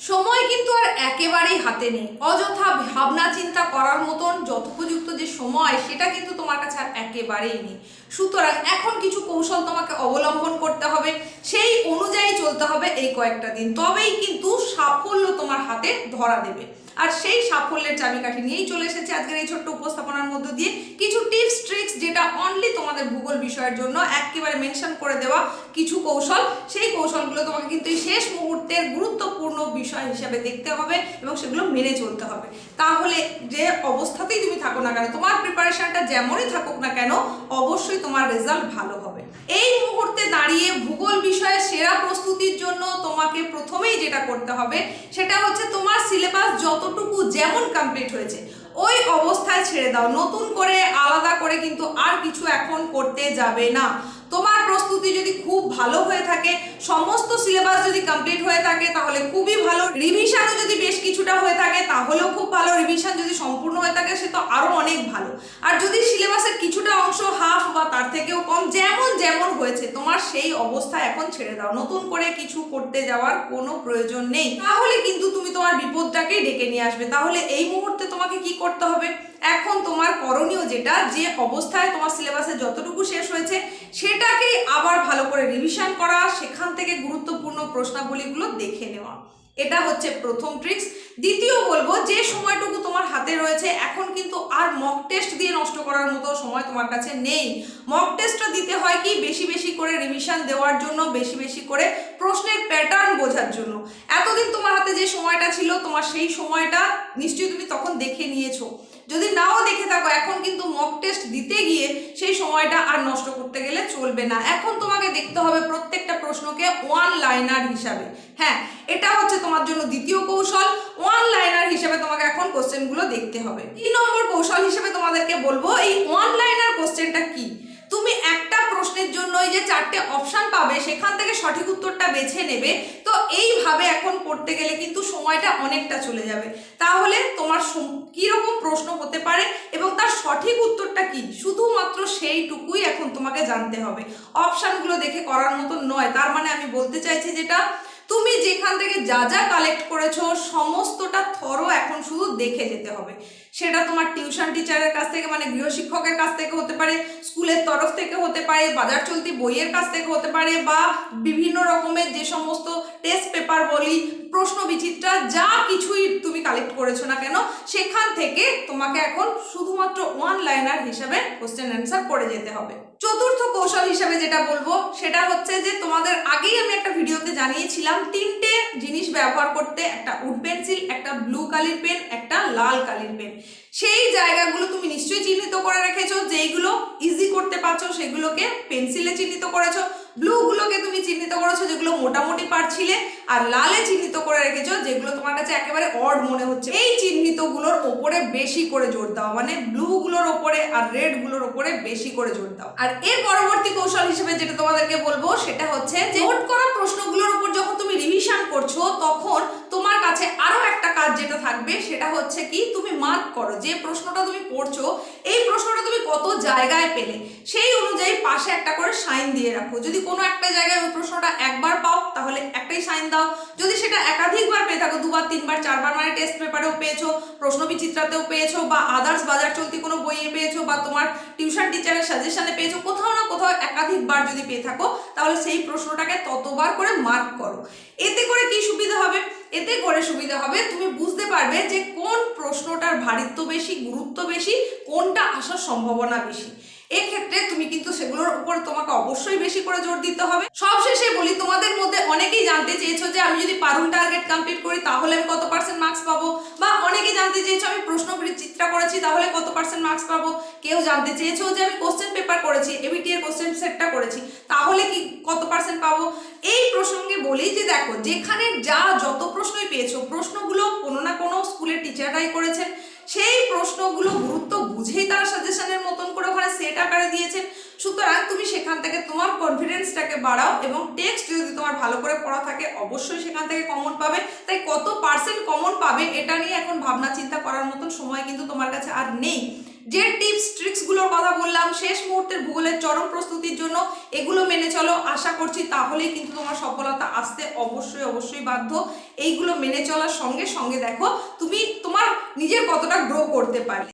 সময় কিন্তু আর একেবারেই হাতে নেই। অযথা ভাবনা চিন্তা করার মতন যথোপযুক্ত যে সময়, সেটা কিন্তু তোমার কাছে আর একেবারেই নেই। সুতরাং এখন কিছু কৌশল তোমাকে অবলম্বন করতে হবে, সেই অনুযায়ী চলতে হবে এই কয়েকটা দিন। তবেই কিন্তু সাফল্য তোমার হাতে ধরা দেবে। আর সেই সাফল্যের চাবিকাঠি নিয়েই চলে এসেছে আজকের এই ছোট্ট উপস্থাপনার মধ্য দিয়ে। কিছু টিপস, ট্রিক্স যেটা অনলি তোমাদের ভূগোল বিষয়ের জন্য একেবারে মেনশন করে দেওয়া কিছু কৌশল, সেই কৌশলগুলো তোমাকে কিন্তু এই শেষ মুহূর্তের গুরুত্বপূর্ণ বিষয় হিসেবে দেখতে হবে এবং সেগুলো মেনে চলতে হবে। তাহলে যে অবস্থাতেই তুমি থাকো না কেন, তোমার প্রিপারেশনটা যেমনই থাকুক না কেন, অবশ্যই তোমার রেজাল্ট ভালো হবে। এই মুহূর্তে দাঁড়িয়ে ভূগোল বিষয়ে সেরা প্রস্তুতির জন্য তোমাকে প্রথমেই যেটা করতে হবে, সেটা হচ্ছে তোমার সিলেবাস যতটুকু যেমন কমপ্লিট হয়েছে, ওই অবস্থায় ছেড়ে দাও। নতুন করে আলাদা করে কিন্তু আর কিছু এখন করতে যাবে না। তোমার প্রস্তুতি যদি খুব ভালো হয়ে থাকে, সমস্ত সিলেবাস যদি কমপ্লিট হয়ে থাকে, তাহলে খুবই ভালো। রিভিশনও যদি বেশ কিছুটা হয়ে থাকে, তাহলেও খুব ভালো। রিভিশন যদি সম্পূর্ণ হয়ে থাকে, সে তো আরও অনেক ভালো। আর যদি সিলেবাসের কিছুটা অংশ হাফ বা তার থেকেও কম, যেমন যেমন হয়েছে, তোমার সেই অবস্থা এখন ছেড়ে দাও। নতুন করে কিছু করতে যাওয়ার কোনো প্রয়োজন নেই। তাহলে কিন্তু তুমি তোমার বিপদটাকেই ডেকে নিয়ে আসবে। তাহলে এই মুহূর্তে তোমাকে কি করতে হবে? এখন তোমার করণীয় যেটা, যে অবস্থায় তোমার সিলেবাসে যতটুকু শেষ হয়েছে, সেটাকেই আবার ভালো করে রিভিশন করা, সেখান থেকে গুরুত্বপূর্ণ প্রশ্নাবলীগুলো দেখে নেওয়া। এটা হচ্ছে প্রথম ট্রিক্স দ্বিতীয় বলব, যে সময়টুকু তোমার হাতে রয়েছে, এখন কিন্তু আর মক টেস্ট দিয়ে নষ্ট করার মতো সময় তোমার কাছে নেই। মক টেস্টটা দিতে হয় কি? বেশি বেশি করে রিভিশন দেওয়ার জন্য, বেশি বেশি করে প্রশ্নের প্যাটার্ন বোঝার জন্য। এতদিন তোমার সময়টা ছিল, তোমার সেই সময়টা নিশ্চয়ই তুমি তখন দেখে নিয়েছো। যদি নাও দেখে থাকো, এখন কিন্তু মক টেস্ট দিতে গিয়ে সেই সময়টা আর নষ্ট করতে গেলে চলবে না। এখন তোমাকে দেখতে হবে প্রত্যেকটা প্রশ্নকে ওয়ান লাইনার হিসাবে। হ্যাঁ এটা হচ্ছে তোমার জন্য দ্বিতীয় কৌশল। ওয়ান লাইনার হিসেবে তোমাকে এখন কোশ্চেনগুলো দেখতে হবে। তিন নম্বর কৌশল হিসেবে তোমাদেরকে বলব, এই ওয়ান লাইনার কোশ্চেনটা কি? তুমি একটা প্রশ্নের জন্য এই যে চারটে অপশান পাবে, সেখান থেকে সঠিক উত্তরটা বেছে নেবে। তো এইভাবে এখন করতে গেলে কিন্তু সময়টা অনেকটা চলে যাবে। তাহলে তোমার কীরকম প্রশ্ন হতে পারে এবং তার সঠিক উত্তরটা কি? শুধুমাত্র সেইটুকুই এখন তোমাকে জানতে হবে। অপশানগুলো দেখে করার মতো নয়। তার মানে আমি বলতে চাইছি যেটা, তুমি যেখান থেকে যা যা কালেক্ট করেছ, সমস্তটা থরো এখন শুধু দেখে যেতে হবে। সেটা তোমার টিউশন টিচারের কাছ থেকে মানে গৃহশিক্ষকের কাছ থেকে হতে পারে, স্কুলের তরফ থেকে হতে পারে, বাজার চলতি বইয়ের কাছ থেকে হতে পারে, বা বিভিন্ন রকমের যে সমস্ত টেস্ট পেপার বলি, প্রশ্ন বিচিত্রা, যা কিছুই তুমি কালেক্ট করেছ না কেন, সেখান থেকে তোমাকে এখন শুধুমাত্র ওয়ান লাইনার হিসাবে কোশ্চেন অ্যান্সার করে যেতে হবে। চতুর্থ কৌশল হিসাবে যেটা বলব, সেটা হচ্ছে যে তোমাদের আগেই আমি একটা ভিডিওতে জানিয়েছিলাম, তিনটে জিনিস ব্যবহার করতে, একটা উড পেন্সিল, একটা ব্লু কালির পেন একটা লাল কালির পেন সেই জায়গাগুলো তুমি নিশ্চয়ই চিহ্নিত করে রেখেছো, যেইগুলো ইজি করতে পারছ, সেগুলোকে পেন্সিলে চিহ্নিত করেছ ব্লুগুলোকে তুমি চিহ্নিত করেছ, যেগুলো মোটামুটি পারছিলে, আর লালে চিহ্নিত করে রেখেছো, যেগুলো তোমার কাছে একেবারে অড মনে হচ্ছে। এই চিহ্নিতগুলোর ওপরে বেশি করে জোর দাও মানে ব্লুগুলোর ওপরে আর রেডগুলোর ওপরে বেশি করে জোর দাও। আর এর পরবর্তী কৌশল হিসেবে যেটা তোমাদেরকে বলব, সেটা হচ্ছে যে নোট করা প্রশ্নগুলোর উপর যখন তুমি রিভিশন করছ, তখন তোমার কাছে আরও একটা যেটা থাকবে সেটা হচ্ছে কি তুমি মার্ক করো। যে প্রশ্নটা তুমি পড়ছো, এই প্রশ্নটা তুমি কত জায়গায় পেলে? সেই অনুযায়ী পাশে একটা করে সাইন দিয়ে রাখো। যদি কোনো একটা জায়গায় ওই প্রশ্নটা একবার পাও, তাহলে একটাই সাইন দাও। যদি সেটা একাধিকবার পেয়ে থাকো, দুবার, তিনবার, চারবার মানে টেস্ট পেপারেও পেয়েছ প্রশ্ন বিচিত্রাতেও পেয়েছ, বা আদার্স বাজার চলতি কোনো বইয়ে পেয়েছ, বা তোমার টিউশন টিচারের সাজেশনে পেয়েছ, কোথাও না কোথাও একাধিকবার যদি পেয়ে থাকো, তাহলে সেই প্রশ্নটাকে ততবার করে মার্ক করো। এতে করে কি সুবিধা হবে? এতে করে সুবিধা হবে। তুমি বুঝতে পারবে যে কোন প্রশ্নটার ভারিত্ব বেশি, গুরুত্ব বেশি, কোনটা আসার সম্ভাবনা বেশি। এক্ষেত্রে তুমি কিন্তু সেগুলোর উপর তোমাকে অবশ্যই বেশি করে জোর দিতে হবে। সবশেষে বলি, তোমাদের মধ্যে অনেকেই জানতে চেয়েছো যে আমি যদি পারুন টার্গেট কমপ্লিট করি, তাহলে আমি কত পার্সেন্ট মার্কস পাবো? বা জানতে চেয়েছো, আমি প্রশ্ন চিত্রা করেছি, তাহলে কত পার্সেন্ট মার্কস পাবো? কেউ জানতে চেয়েছো যে আমি কোশ্চেন পেপার করেছি এবিটি এর কোশ্চেন সেটটা করেছি, তাহলে কি কত পার্সেন্ট পাবো? এই প্রসঙ্গে বলি যে দেখো, যেখানে যা যত প্রশ্নই পেয়েছ, প্রশ্নগুলো কোনো না কোনো স্কুলের টিচাররাই করেছেন। সেই প্রশ্নগুলো গুরুত্ব বুঝেই তারা সাজেশনের সুতরাং তুমি সেখান থেকে তোমার কনফিডেন্সটাকে বাড়াও এবং টেক্সট যদি তোমার ভালো করে পড়া থাকে, অবশ্যই সেখান থেকে কমন পাবে। তাই কত পার্সেন্ট কমন পাবে, এটা নিয়ে এখন ভাবনা চিন্তা করার মতন সময় কিন্তু তোমার কাছে আর নেই। যে টিপস ট্রিক্সগুলোর কথা বললাম, শেষ মুহূর্তের ভূগোলের চরম প্রস্তুতির জন্য এগুলো মেনে চলো। আশা করছি তাহলেই কিন্তু তোমার সফলতা আসতে অবশ্যই অবশ্যই বাধ্য। এইগুলো মেনে চলার সঙ্গে সঙ্গে দেখো, তুমি তোমার নিজের কতটা গ্রো করতে পারলে।